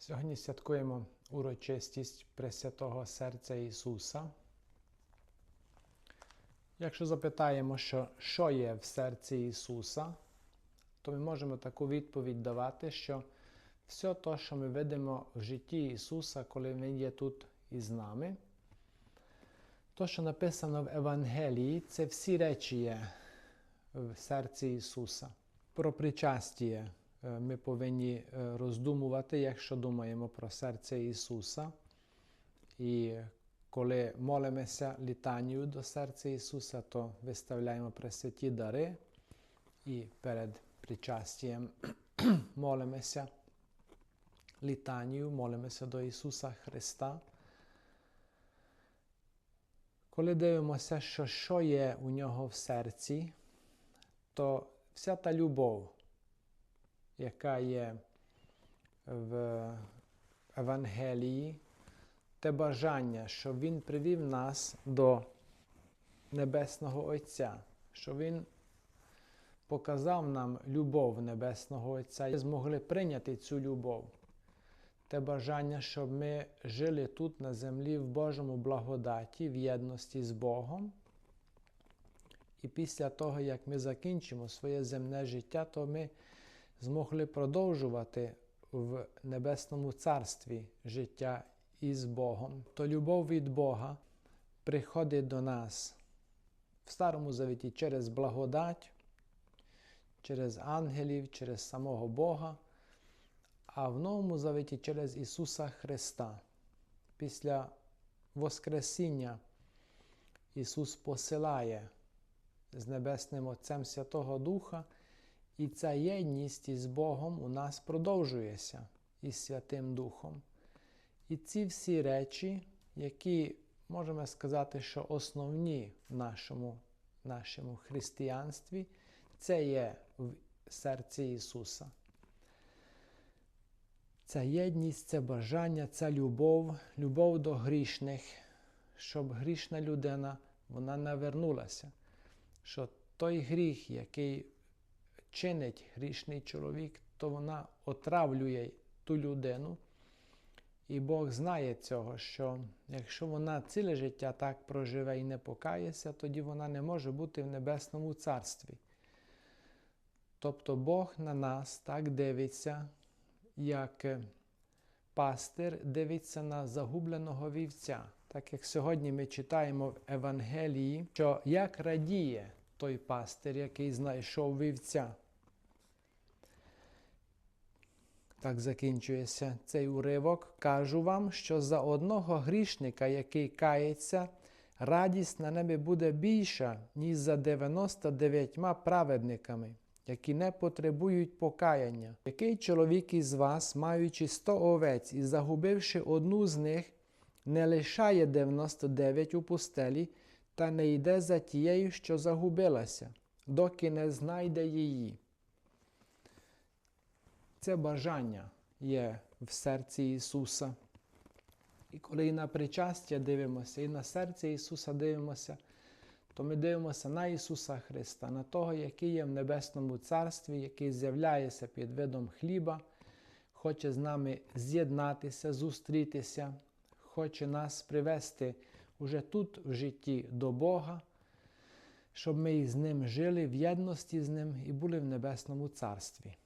Сьогодні святкуємо урочистість Пресвятого Серця Ісуса. Якщо запитаємо, що, що є в серці Ісуса, то ми можемо таку відповідь давати, що все те, що ми видимо в житті Ісуса, коли Він є тут із нами, то, що написано в Евангелії, це всі речі є в серці Ісуса. Про причастіє ми повинні е, роздумувати, якщо думаємо про серце Ісуса. І коли молимося літанію до серця Ісуса, то виставляємо пресвяті дари і перед причастієм молимося літанію, молимося до Ісуса Христа. Коли дивимося, що, що є у нього в серці, то вся та любов, яка є в Евангелії, те бажання, що Він привів нас до Небесного Отця, що Він показав нам любов Небесного Отця і змогли прийняти цю любов. Те бажання, щоб ми жили тут на землі в Божому благодаті, в єдності з Богом. І після того, як ми закінчимо своє земне життя, то ми змогли продовжувати в Небесному Царстві життя із Богом. То любов від Бога приходить до нас в Старому Завіті через благодать, через ангелів, через самого Бога, а в Новому Завіті через Ісуса Христа. Після Воскресіння Ісус посилає з Небесним Отцем Святого Духа, і ця єдність із Богом у нас продовжується із Святим Духом. І ці всі речі, які можемо сказати, що основні в нашому, нашому християнстві, це є в серці Ісуса. Ця єдність, це бажання, ця любов, любов до грішних, щоб грішна людина вона не вернулася. Що той гріх, який чинить грішний чоловік, то вона отравлює ту людину. І Бог знає цього, що якщо вона ціле життя так проживе і не покається, тоді вона не може бути в Небесному Царстві. Тобто Бог на нас так дивиться, як пастир дивиться на загубленого вівця. Так як сьогодні ми читаємо в Евангелії, що як радіє той пастир, який знайшов вівця. Так закінчується цей уривок. Кажу вам, що за одного грішника, який кається, радість на небі буде більша, ніж за 99 праведниками, які не потребують покаяння. Який чоловік із вас, маючи 100 овець і загубивши одну з них, не лишає 99 у пустелі та не йде за тією, що загубилася, доки не знайде її. Це бажання є в серці Ісуса. І коли і на причастя дивимося, і на серце Ісуса дивимося, то ми дивимося на Ісуса Христа, на того, який є в Небесному Царстві, який з'являється під видом хліба, хоче з нами з'єднатися, зустрітися, хоче нас привести уже тут в житті до Бога, щоб ми з Ним жили в єдності з Ним і були в Небесному Царстві.